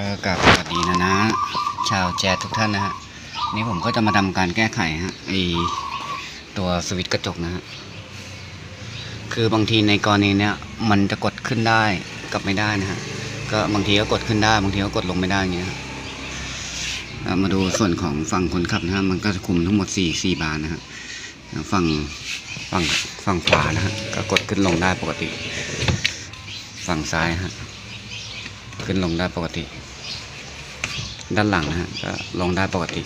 ็กลับสวัสดีนะนะ ชาวแจ๊ทุกท่านนะฮะนี่ผมก็จะมาทำการแก้ไขฮะไอตัวสวิตช์กระจกนะฮะคือบางทีในกรณีเนี้ยมันจะกดขึ้นได้กับไม่ได้นะฮะก็บางทีก็กดขึ้นได้บางทีก็กดลงไม่ได้เงี้ยมาดูส่วนของฝั่งคนขับนะฮะมันก็จะคุมทั้งหมด4 4บานนะฮะฝั่งฝั่งฝั่งขวานะฮะก็กดขึ้นลงได้ปกติ ฝั่งซ้ายฮะขึ้นลงได้ปกติ ด้านหลังนะฮะก็ลงได้ปกติ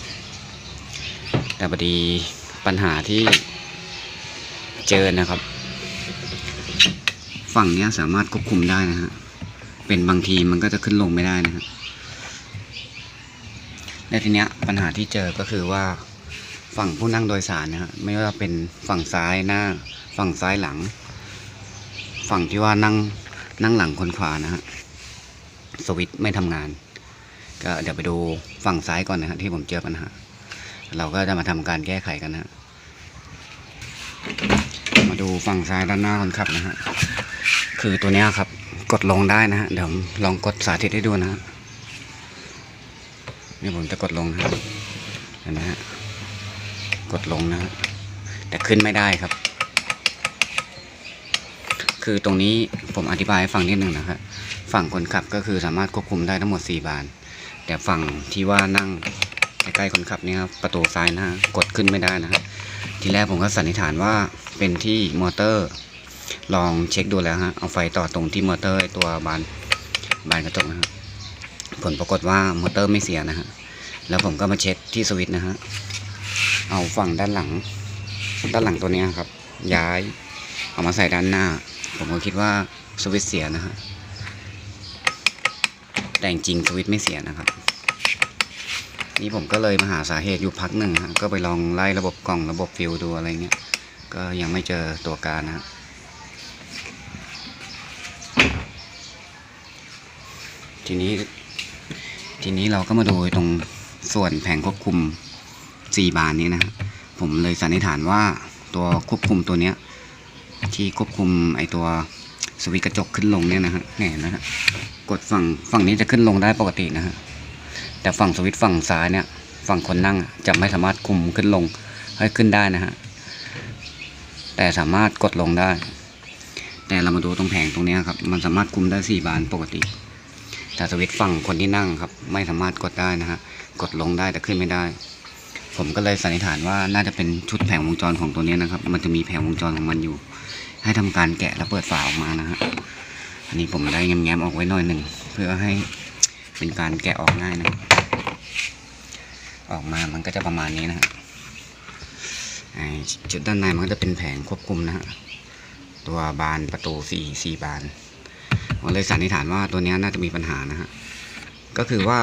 แต่พอดีปัญหาที่เจอนะครับ ฝั่งนี้สามารถควบคุมได้นะฮะเป็นบางทีมันก็จะขึ้นลงไม่ได้นะฮะในทีเนี้ยปัญหาที่เจอก็คือว่าฝั่งผู้นั่งโดยสารนะฮะไม่ว่าเป็นฝั่งซ้ายหน้า ฝั่งซ้ายหลัง ฝั่งที่ว่านั่งนั่งหลังคนขวานะฮะสวิตช์ไม่ทำงาน ก็เดี๋ยวไปดูฝั่งซ้ายก่อนนะฮะที่ผมเจอปัญหา เราก็จะมาทำการแก้ไขกันนะมาดูฝั่งซ้ายด้านหน้าคนขับนะฮะคือตัวนี้ครับ กดลงได้นะฮะเดี๋ยวผมลองกดสาธิตให้ดูนะฮะนี่ผมจะกดลงนะฮะเห็นไหมฮะกดลงนะฮะแต่ขึ้นไม่ได้ครับ คือตรงนี้ผมอธิบายให้ฟังนิดหนึ่งนะครับฝั่งคนขับก็คือสามารถควบคุมได้ทั้งหมด 4 บาน แต่ฝั่งที่ว่านั่งใกล้ๆคนขับเนี่ยครับประตูซ้ายหน้ากดขึ้นไม่ได้นะฮะทีแรกผมก็สันนิษฐานว่าเป็นที่มอเตอร์ ลองเช็คดูแล้วฮะเอาไฟต่อตรงที่มอเตอร์ไอตัวบานบานกระจกนะฮะผลปรากฏว่ามอเตอร์ไม่เสียนะฮะแล้วผมก็มาเช็คที่สวิตช์นะฮะเอาฝั่งด้านหลัง ด้านหลังตัวนี้ครับ ย้ายเอามาใส่ด้านหน้า ผมก็คิดว่าสวิตช์เสียนะฮะ แต่จริงสวิตไม่เสียนะครับ นี่ผมก็เลยมาหาสาเหตุอยู่พักหนึ่งฮะก็ไปลองไล่ระบบกล่องระบบฟิวดูอะไรเงี้ยก็ยังไม่เจอตัวการนะฮะทีนี้ ทีนี้เราก็มาดูตรงส่วนแผงควบคุม 4 บานนี้นะผมเลยสันนิษฐานว่าตัวควบคุมตัวเนี้ย ที่ควบคุมไอตัวสวิตกระจกขึ้นลงเนี่ยนะฮะเนี่ยนะฮะ กดฝั่งฝั่งนี้จะขึ้นลงได้ปกตินะฮะแต่ฝั่งสวิตช์ฝั่งซ้ายเนี่ย ฝั่งคนนั่งจะไม่สามารถคุมขึ้นลงให้ขึ้นได้นะฮะแต่สามารถกดลงได้ แต่เรามาดูตรงแผงตรงนี้ครับ มันสามารถคุมได้สี่บานปกติ แต่สวิตช์ฝั่งคนที่นั่งครับ ไม่สามารถกดได้นะฮะกดลงได้แต่ขึ้นไม่ได้ ผมก็เลยสันนิษฐานว่าน่าจะเป็นชุดแผงวงจรของตัวนี้นะครับ มันจะมีแผงวงจรของมันอยู่ ให้ทำการแกะแล้วเปิดฝาออกมานะฮะ นนี้ผมได้แง้มๆออกไว้หน่อยหนึ่งเพื่อให้เป็นการแกะออกง่ายนะ ออกมามันก็จะประมาณนี้นะฮะจุดด้านในมันก็จะเป็นแผงควบคุมนะฮะตัวบานประตูสี่สี่บานผมเลยสันนิษฐานว่าตัวนี้น่าจะมีปัญหานะฮะก็คือว่า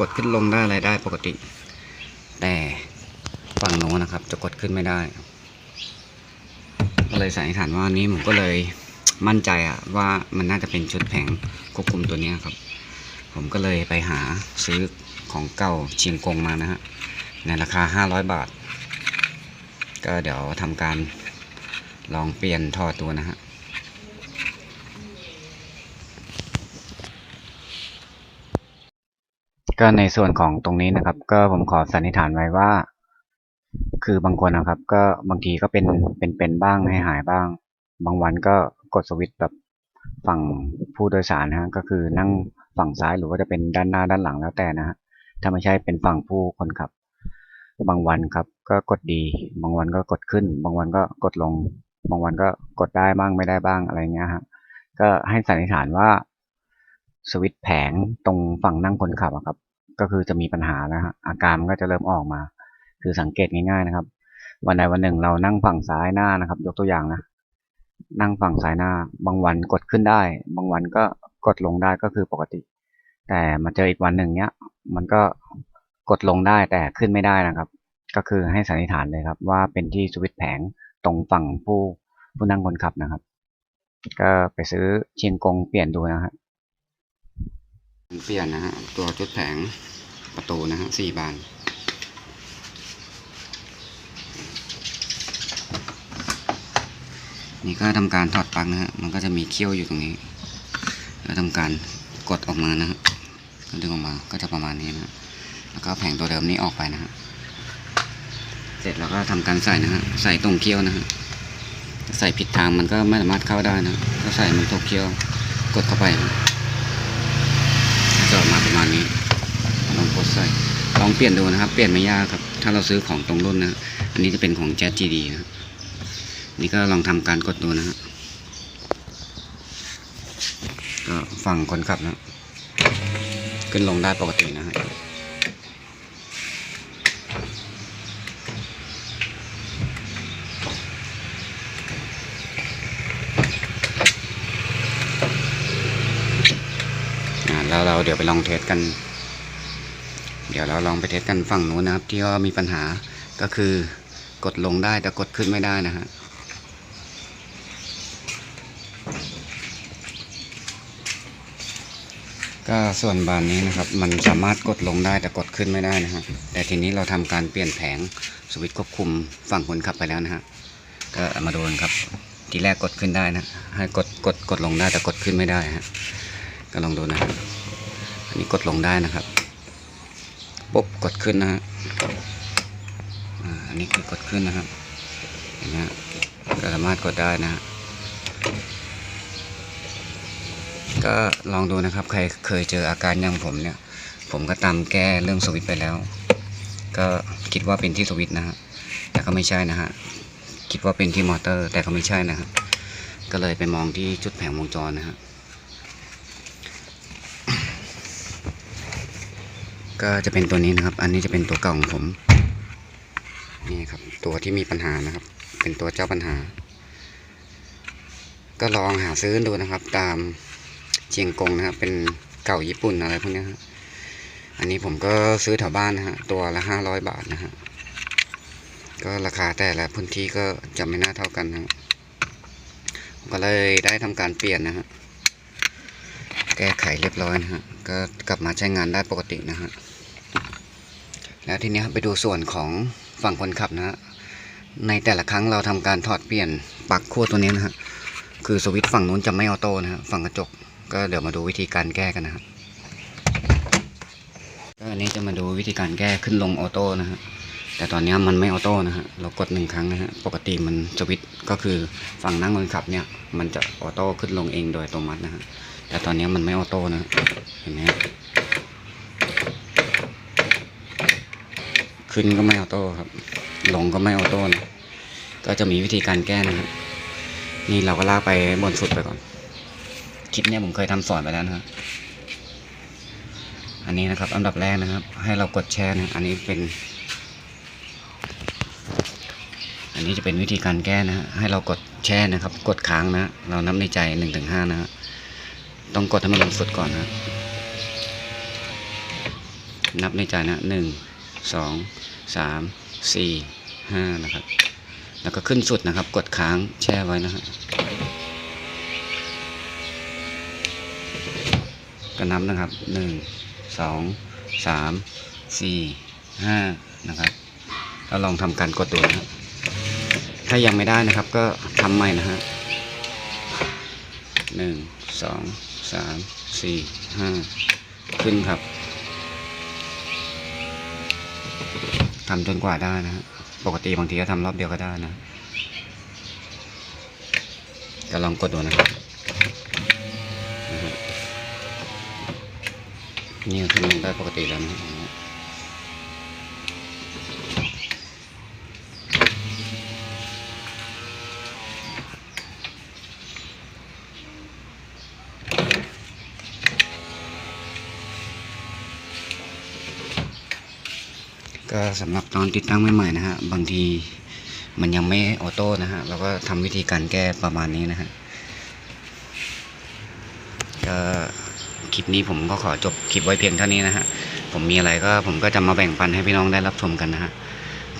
กดขึ้นลงได้อะไรได้ปกติ แต่ฝั่งโน้นนะครับ จะกดขึ้นไม่ได้ ก็เลยสันนิษฐานว่านี้ผมก็เลย มั่นใจอะว่ามันน่าจะเป็นชุดแผงควบคุมตัวนี้ครับ ผมก็เลยไปหาซื้อของเก่าเชียงกงมานะฮะในราคา 500 บาท ก็เดี๋ยวทำการลองเปลี่ยนท่อตัวนะฮะก็ในส่วนของตรงนี้นะครับ ก็ผมขอสันนิษฐานไว้ว่า คือบางคนนะครับ ก็บางทีก็เป็นเป็นเป็นบ้างให้หายบ้าง บางวันก็ กดสวิตช์แบบฝั่งผู้โดยสารนะฮะก็คือนั่งฝั่งซ้ายหรือว่าจะเป็นด้านหน้าด้านหลังแล้วแต่นะฮะถ้าไม่ใช่เป็นฝั่งผู้คนขับ บางวันครับ ก็กดดี บางวันก็กดขึ้น บางวันก็กดลง บางวันก็กดได้บ้างไม่ได้บ้างอะไรเงี้ยฮะก็ให้สันนิษฐานว่าสวิตช์แผงตรงฝั่งนั่งคนขับอะครับ ก็คือจะมีปัญหานะฮะอาการมันก็จะเริ่มออกมา คือสังเกตง่ายๆนะครับ วันใดวันหนึ่งเรานั่งฝั่งซ้ายหน้านะครับ ยกตัวอย่างนะ นั่งฝั่งซ้ายหน้า บางวันกดขึ้นได้ บางวันก็กดลงได้ก็คือปกติ แต่มาเจออีกวันหนึ่งเนี้ย มันก็กดลงได้แต่ขึ้นไม่ได้นะครับ ก็คือให้สันนิษฐานเลยครับ ว่าเป็นที่สวิตแผงตรงฝั่งผู้ผู้นั่งคนขับนะครับ ก็ไปซื้อเชียงกงเปลี่ยนดูนะฮะเปลี่ยนนะฮะตัวชุดแผงประตูนะฮะสี่บาน นี่ก็ทำการถอดปลั๊กนะฮะ มันก็จะมีเขี้ยวอยู่ตรงนี้ แล้วทำการกดออกมานะฮะดึงออกมาก็จะประมาณนี้นะ แล้วก็แผงตัวเดิมนี้ออกไปนะฮะ เสร็จแล้วก็ทำการใส่นะฮะ ใส่ตรงเกี้ยวนะฮะ ใส่ผิดทางมันก็ไม่สามารถเข้าได้นะถ้าใส่มันตรงเกี้ยว กดเข้าไปนะก็จะออกมาประมาณนี้ ลองกดใส่ ลองเปลี่ยนดูนะครับ เปลี่ยนไม่ยากครับ ถ้าเราซื้อของตรงรุ่นนะ อันนี้จะเป็นของ Jet GD นะ นี่ก็ลองทำการกดดูนะฮะก็ฝั่งคนขับนะขึ้นลงได้ปกตินะฮะแล้วเราเดี๋ยวไปลองเทสกัน เดี๋ยวเราลองไปเทสกันฝั่งนู้นนะครับ ที่ว่ามีปัญหาก็คือกดลงได้แต่กดขึ้นไม่ได้นะฮะ ก็ส่วนบานนี้นะครับมันสามารถกดลงได้แต่กดขึ้นไม่ได้นะฮะแต่ทีนี้เราทำการเปลี่ยนแผงสวิตช์ควบคุมฝั่งคนขับไปแล้วนะฮะก็เอามาดูกันครับ ทีแรกกดขึ้นได้นะให้กดกดกดลงได้แต่กดขึ้นไม่ได้ฮะก็ลองดูนะอันนี้กดลงได้นะครับปุ๊บกดขึ้นนะฮะอันนี้คือกดขึ้นนะครับนไหมฮะก็สามารถกดได้นะฮะ ก็ลองดูนะครับ ใครเคยเจออาการอย่างผมเนี่ย ผมก็ตามแก้เรื่องสวิตไปแล้ว ก็คิดว่าเป็นที่สวิตนะฮะแต่ก็ไม่ใช่นะฮะคิดว่าเป็นที่มอเตอร์ แต่ก็ไม่ใช่นะฮะก็เลยไปมองที่จุดแผงวงจรนะฮะก็จะเป็นตัวนี้นะครับ อันนี้จะเป็นตัวเก่าของผมนี่ครับตัวที่มีปัญหานะครับ เป็นตัวเจ้าปัญหา ก็ลองหาซื้อดูนะครับ ตาม เชียงกงนะครับ เป็นเก่าญี่ปุ่นอะไรพวกนี้ยฮะอันนี้ผมก็ซื้อแถวบ้านนะฮะตัวละห้าร้อยบาทนะฮะก็ราคาแต่ละพื้นที่ก็จะไม่น่าเท่ากันนะผมก็เลยได้ทำการเปลี่ยนนะฮะแก้ไขเรียบร้อยนะฮะก็กลับมาใช้งานได้ปกตินะฮะแล้วทีนี้ไปดูส่วนของฝั่งคนขับนะฮะในแต่ละครั้งเราทำการถอดเปลี่ยนปลั๊กขั้วตัวนี้นะฮะคือสวิตช์ฝั่งนู้นจะไม่ออโต้นะฮะฝั่งกระจก ก็เดี๋ยวมาดูวิธีการแก้กันนะครับก็อันนี้จะมาดูวิธีการแก้ขึ้นลงออโต้นะฮะแต่ตอนนี้มันไม่ออโต้นะฮะเรากดหนึ่งครั้งนะฮะปกติมันสวิตช์ก็คือฝั่งนั่งคนขับเนี่ย มันจะออโต้ขึ้นลงเองโดยอัตโนมัตินะฮะแต่ตอนนี้มันไม่ออโต้นะเห็นไหมขึ้นก็ไม่ออโต้ครับ ลงก็ไม่ออโต้นะก็จะมีวิธีการแก้นะครับนี่เราก็ลากไปบนสุดไปก่อน คลิปเนี้ยผมเคยทำสอนไปแล้วนะครับอันนี้นะครับ อันดับแรกนะครับ ให้เรากดแช่นะ อันนี้เป็น อันนี้จะเป็นวิธีการแก้นะฮะให้เรากดแช่นะครับ กดค้างนะ เรานับในใจหนึ่งถึงห้านะต้องกดให้มันลงสุดก่อนนะนับในใจนะหนึ่งสองสามสี่ห้านะครับ แล้วก็ขึ้นสุดนะครับ กดค้างแช่ไว้นะฮะ ก็นับนะครับหนึ่งสองสามสี่ห้านะครับแล้วลองทำการกดดูนะครับ ถ้ายังไม่ได้นะครับก็ทำใหม่นะฮะหนึ่งสองสามสี่ห้าขึ้นครับทำจนกว่าได้นะฮะปกติบางทีก็ทำรอบเดียวก็ได้นะก็ลองกดดูนะครับ นี่ขึ้นลงได้ปกติแล้วนะก็สำหรับตอนติดตั้งใหม่ๆนะฮะ บางทีมันยังไม่ออโต้นะฮะ เราก็ทำวิธีการแก้ประมาณนี้นะฮะ ก็ค ลิปนี้ผมก็ขอจบคลิปไว้เพียงเท่านี้นะฮะ ผมมีอะไรก็ผมก็จะมาแบ่งปันให้พี่น้องได้รับชมกันนะฮะ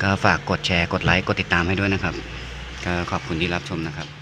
ก็ฝากกดแชร์ กดไลค์ กดติดตามให้ด้วยนะครับ ก็ขอบคุณที่รับชมนะครับ